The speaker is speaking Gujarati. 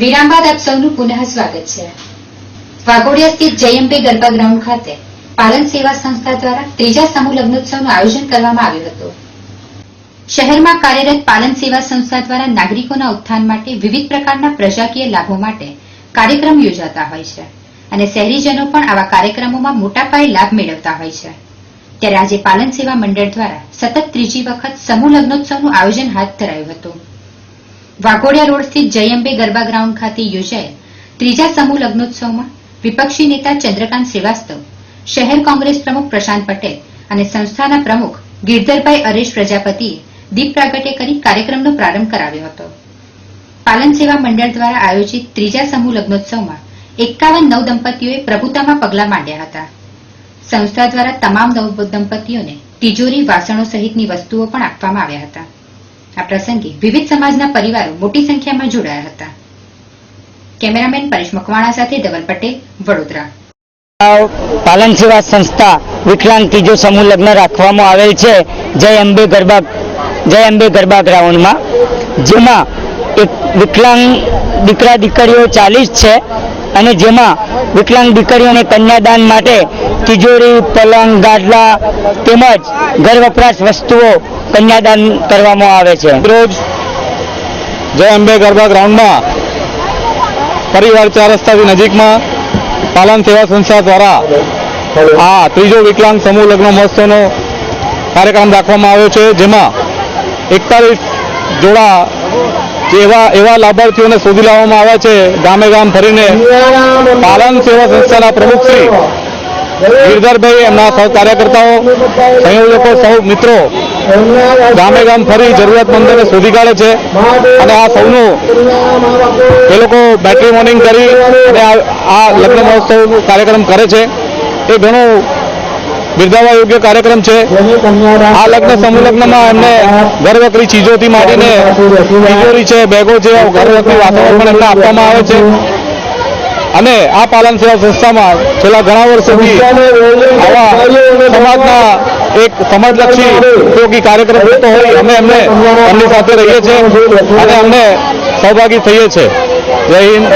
વિરામ બાદ આપ સૌનું પુનઃ સ્વાગત છે. વાઘોડિયા સ્થિત જયંબે ગરબા ગ્રાઉન્ડ ખાતે પાલન સેવા સંસ્થા દ્વારા ત્રીજા સમૂહ લગ્નોત્સવનું આયોજન કરવામાં આવ્યું હતું. શહેરમાં કાર્યરત પાલન સેવા સંસ્થા દ્વારા નાગરિકોના ઉત્થાન માટે વિવિધ પ્રકારના પ્રજાકીય લાભો માટે કાર્યક્રમ યોજાતા હોય છે અને શહેરીજનો પણ આવા કાર્યક્રમોમાં મોટા પાયે લાભ મેળવતા હોય છે. ત્યારે આજે પાલન સેવા મંડળ દ્વારા સતત ત્રીજી વખત સમૂહ લગ્નોત્સવનું આયોજન હાથ ધરાયું હતું. વાઘોડિયા રોડ સ્થિત જયંબે ગરબા ગ્રાઉન્ડ ખાતે યોજાયેલ ત્રીજા સમૂહ લગ્નોત્સવમાં વિપક્ષી નેતા ચંદ્રકાંત શ્રીવાસ્તવ, શહેર કોંગ્રેસ પ્રમુખ પ્રશાંત પટેલ અને સંસ્થાના પ્રમુખ ગિરધરભાઈ અરેશ પ્રજાપતિએ દીપ પ્રાગટ્ય કરી કાર્યક્રમનો પ્રારંભ કરાવ્યો હતો. પાલન સેવા મંડળ દ્વારા આયોજિત ત્રીજા સમૂહ લગ્નોત્સવમાં એકાવન નવ દંપતીઓએ પ્રભુતામાં પગલાં માંડ્યા હતા. સંસ્થા દ્વારા તમામ નવ દંપતીઓને તિજોરી વાસણો સહિતની વસ્તુઓ પણ આપવામાં આવ્યા હતા. આ પ્રસંગે વિવિધ સમાજના પરિવારો મોટી સંખ્યામાં જોડાયા હતા. કેમેરામેન પરેશ મકવાણા સાથે ધવલ પટેલ, વડોદરા. પાલન સેવા સંસ્થા વિકલાંગ ત્રીજો સમૂહ લગ્ન રાખવામાં આવેલ છે. જય અંબે ગરબા, જય અંબે ગરબા ગ્રાઉન્ડમાં. જેમાં એક વિકલાંગ દીકરા દીકરીઓ ચાલીસ છે અને જેમાં વિકલાંગ દીકરીઓને કન્યાદાન માટે તિજોરી, પલંગ, ગાદલા તેમજ ઘર વપરાશ વસ્તુઓ કન્યાદાન કરવામાં આવે છે. રોજ જય અંબે ગરબા ગ્રાઉન્ડમાં પરિવાર ચાર રસ્તાથી નજીકમાં પાલન સેવા સંસ્થા દ્વારા આ ત્રીજો વિકલાંગ સમૂહ લગ્ન મહોત્સવનો કાર્યક્રમ રાખવામાં આવ્યો છે, જેમાં એકતાલીસ જોડા જે એવા એવા લાભાર્થીઓને શોધી લાવવામાં આવ્યા છે. ગામે ગામ ફરીને પાલન સેવા સંસ્થાના પ્રમુખ શ્રી ગિરધરભાઈ, એમના સૌ કાર્યકર્તાઓ, સંયોજકો, સૌ મિત્રો ગામે ગામ ફરી જરૂરિયાતમંદોને શોધી કાઢે છે. અને આ સૌનું એ લોકો બેટરી મોર્નિંગ કરી અને આ લગ્ન મહોત્સવ કાર્યક્રમ કરે છે. એ ઘણો બિરદાવવા યોગ્ય કાર્યક્રમ છે આ લગ્ન સમુલગ્નમાં એમને ઘરવકરી ચીજોથી માંડીને તિજોરી છે બેગો છે ઘરવકરી વાતાવરણ પણ એમને આપવામાં આવે છે અને આ પાલન સેવા સંસ્થામાં છેલ્લા ઘણા વર્ષોથી આવા સમાજના એક સમાજલક્ષી ઉપયોગી કાર્યક્રમ થતો હોય અમે એમને એમની સાથે રહીએ છીએ અને અમને સહભાગી થઈએ છીએ જય હિન્દ.